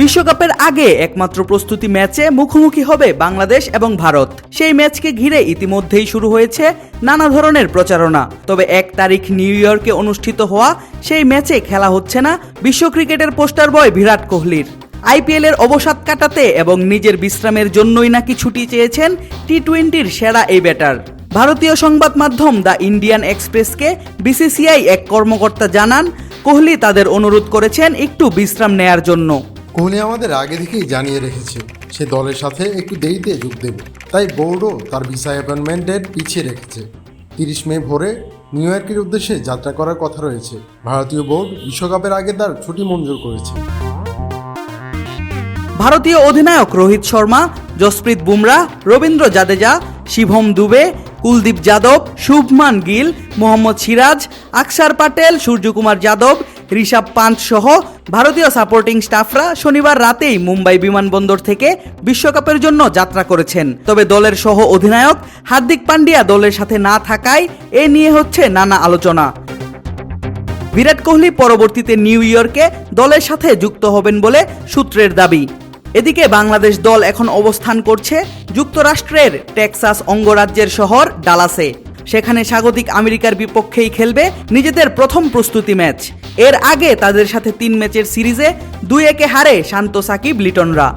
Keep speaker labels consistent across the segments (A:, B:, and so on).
A: বিশ্বকাপের আগে একমাত্র প্রস্তুতি ম্যাচে মুখোমুখি হবে বাংলাদেশ এবং ভারত। সেই ম্যাচকে ঘিরে ইতিমধ্যেই শুরু হয়েছে নানা ধরনের প্রচারণা। তবে এক তারিখ নিউ ইয়র্কে অনুষ্ঠিত হওয়া সেই ম্যাচে খেলা হচ্ছে না বিশ্ব ক্রিকেটের পোস্টার বয় বিরাট কোহলির। আইপিএল এর অবসাদ কাটাতে এবং নিজের বিশ্রামের জন্যই নাকি ছুটি চেয়েছেন টি টোয়েন্টির সেরা এই ব্যাটার। ভারতীয় সংবাদ মাধ্যম দ্য ইন্ডিয়ান এক্সপ্রেসকে বিসিসিআই এক কর্মকর্তা জানান, কোহলি তাদের অনুরোধ করেছেন একটু বিশ্রাম নেয়ার জন্য।
B: কোহলি আমাদের আগে থেকেই জানিয়ে রেখেছে, সে দলের সাথে একটু দেরিতে যোগ দেবে। তাই বোর্ডও তার ভিসা অ্যাপয়েন্টমেন্ট ডেট পিছিয়ে রেখেছে। তিরিশ মে ভোরে নিউ ইয়র্কের উদ্দেশ্যে যাত্রা করার কথা রয়েছে। ভারতীয় বোর্ড বিশ্বকাপের আগে তার ছুটি মঞ্জুর করেছে।
A: ভারতীয় অধিনায়ক রোহিত শর্মা জসপ্রীত বুমরা, রবীন্দ্র জাদেজা, শিভম দুবে, কুলদীপ যাদব, শুভমান গিল, মোহাম্মদ সিরাজ, আকসার পাটেল, সূর্যকুমার যাদব ঋষভ পান্ত সহ ভারতীয় সাপোর্টিং স্টাফরা শনিবার রাতেই মুম্বাই বিমানবন্দর থেকে বিশ্বকাপের জন্য যাত্রা করেছেন। তবে দলের সহ অধিনায়ক হার্দিক পান্ডিয়া দলের সাথে না থাকায় এ নিয়ে হচ্ছে নানা আলোচনা। বিরাট কোহলি পরবর্তীতে নিউ ইয়র্কে দলের সাথে যুক্ত হবেন বলে সূত্রের দাবি। এদিকে বাংলাদেশ দল এখন অবস্থান করছে যুক্তরাষ্ট্রের টেক্সাস অঙ্গরাজ্যের শহর ডালাসে। সেখানে স্বাগতিক আমেরিকার বিপক্ষেই খেলবে নিজেদের প্রথম প্রস্তুতি ম্যাচ। এর আগে তাদের সাথে তিন ম্যাচের সিরিজে দুই একে হারে শান্ত সাকিব লিটনরা।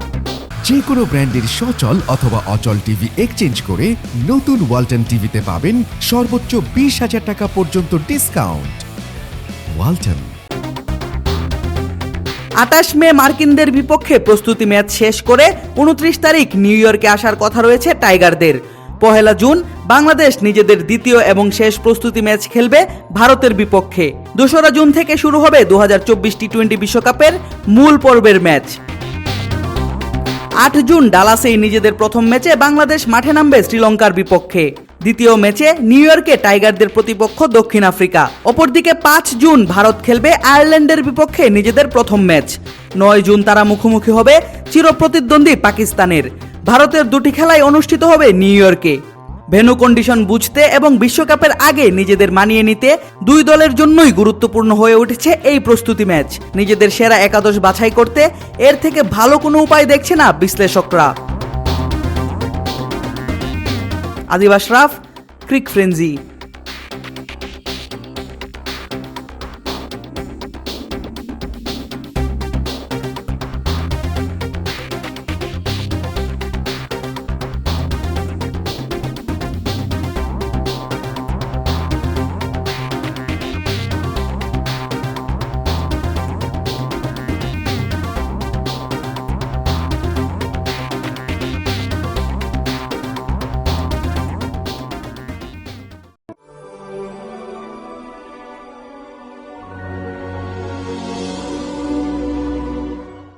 C: যে কোনো ব্র্যান্ডের সচল অথবা অচল টিভি এক্সচেঞ্জ করে নতুন ওয়ালটন টিভিতে পাবেন সর্বোচ্চ বিশ হাজার টাকা পর্যন্ত ডিসকাউন্ট। ওয়ালটন।
A: আটাশ মে মার্কিনদের বিপক্ষে প্রস্তুতি ম্যাচ শেষ করে উনত্রিশ তারিখ নিউ ইয়র্কে আসার কথা রয়েছে টাইগারদের। পহেলা জুন বাংলাদেশ নিজেদের দ্বিতীয় এবং শেষ প্রস্তুতি ম্যাচ খেলবে ভারতের বিপক্ষে। দোসরা জুন থেকে শুরু হবে দু টি টোয়েন্টি বিশ্বকাপের মূল পর্বের ম্যাচ। আট জুন ডালাসেই নিজেদের প্রথম ম্যাচে বাংলাদেশ মাঠে নামবে শ্রীলঙ্কার বিপক্ষে। দ্বিতীয় ম্যাচে নিউ ইয়র্কে টাইগারদের প্রতিপক্ষ দক্ষিণ আফ্রিকা। অপরদিকে পাঁচ জুন ভারত খেলবে আয়ারল্যান্ডের বিপক্ষে নিজেদের প্রথম ম্যাচ। নয় জুন তারা মুখোমুখি হবে চিরপ্রতিদ্বন্দ্বী পাকিস্তানের। ভারতের দুটি খেলাই অনুষ্ঠিত হবে নিউ ইয়র্কে। ভেনু কন্ডিশন বুঝতে এবং বিশ্বকাপের আগে নিজেদের মানিয়ে নিতে দুই দলের জন্যই গুরুত্বপূর্ণ হয়ে উঠেছে এই প্রস্তুতি ম্যাচ। নিজেদের সেরা একাদশ বাছাই করতে এর থেকে ভালো কোনো উপায় দেখছে না বিশ্লেষকরা। আদিবাস রাফ, ক্রিক ফ্রেঞ্জি